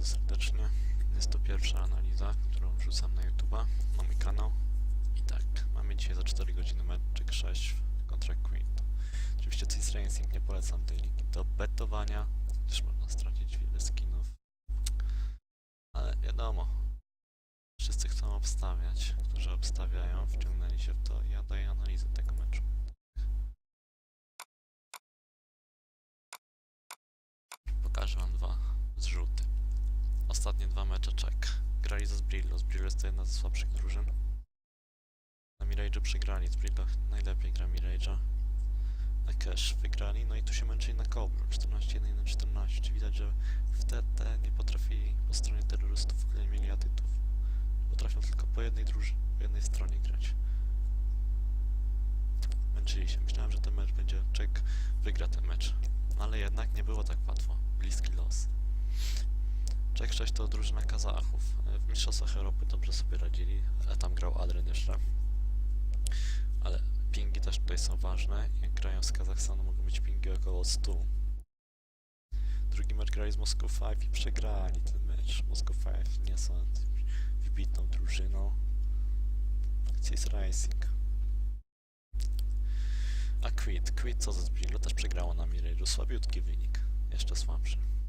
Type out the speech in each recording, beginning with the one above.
bardzo serdecznie. Jest to pierwsza analiza, którą wrzucam na YouTube'a, na mój kanał. I tak, mamy dzisiaj za 4 godziny meczek 6 kontra Queen. Oczywiście Cis Racing nie polecam tej ligi do betowania, gdyż można stracić wiele skinów. Ale wiadomo, wszyscy chcą obstawiać, którzy obstawiają, wciągnęli się w to i ja daję analizę Ostatnie dwa mecze czek. Grali ze Zbrillo. Zbrillo jest to jedna ze słabszych drużyn. Na Mirage'u przegrali. Zbrillo najlepiej gra Mirage'a. Na Cash wygrali, no i tu się męczyli na Cobra. 14-1 na 14. Widać, że w TT nie potrafili po stronie terrorystów, które nie mieli atytów. Potrafią tylko po jednej po jednej stronie grać. Męczyli się. Myślałem, że ten mecz będzie czek wygra ten mecz. No ale jednak nie było tak łatwo. Bliski los. Czech 6 to drużyna Kazachów. E, W Mistrzostwach Europy dobrze sobie radzili, a tam grał Adrian jeszcze. Ale pingi też tutaj są ważne. Jak grają z Kazachstanu mogą być pingi około 100. Drugi mecz grali z Moscow 5 i przegrali ten mecz. Moscow 5 nie są wybitną drużyną. Cis Racing. A Quid, Quid co ze Zbrillo też przegrało na Mirage'u. Słabiutki wynik. Jeszcze słabszy.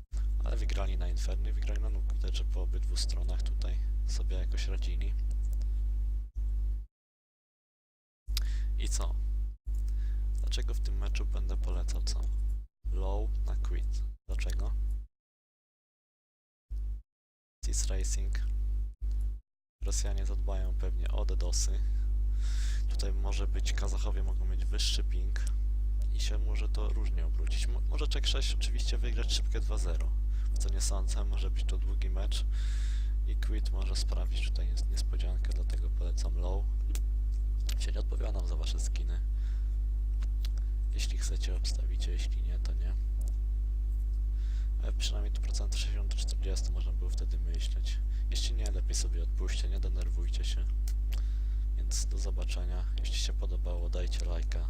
Ale wygrali na Inferny, wygrali na. Widać, że po obydwu stronach tutaj sobie jakoś radzili. I co? Dlaczego w tym meczu będę polecał co? Low na Quid. Dlaczego? Cis Racing. Rosjanie zadbają pewnie o DDoSy. Tutaj może być, Kazachowie mogą mieć wyższy ping i się może to różnie obrócić. Mo może Czech 6 oczywiście wygrać szybkie 2-0, co nie sądzę, może być to długi mecz i Quid może sprawić tutaj nies niespodziankę, dlatego polecam low. Się nie odpowiadam za wasze skiny. Jeśli chcecie, obstawicie, jeśli nie, to nie. Ale przynajmniej tu procent 60 do 40 można było wtedy myśleć. Jeśli nie, lepiej sobie odpuśćcie, nie denerwujcie się. Więc do zobaczenia. Jeśli się podobało, dajcie lajka.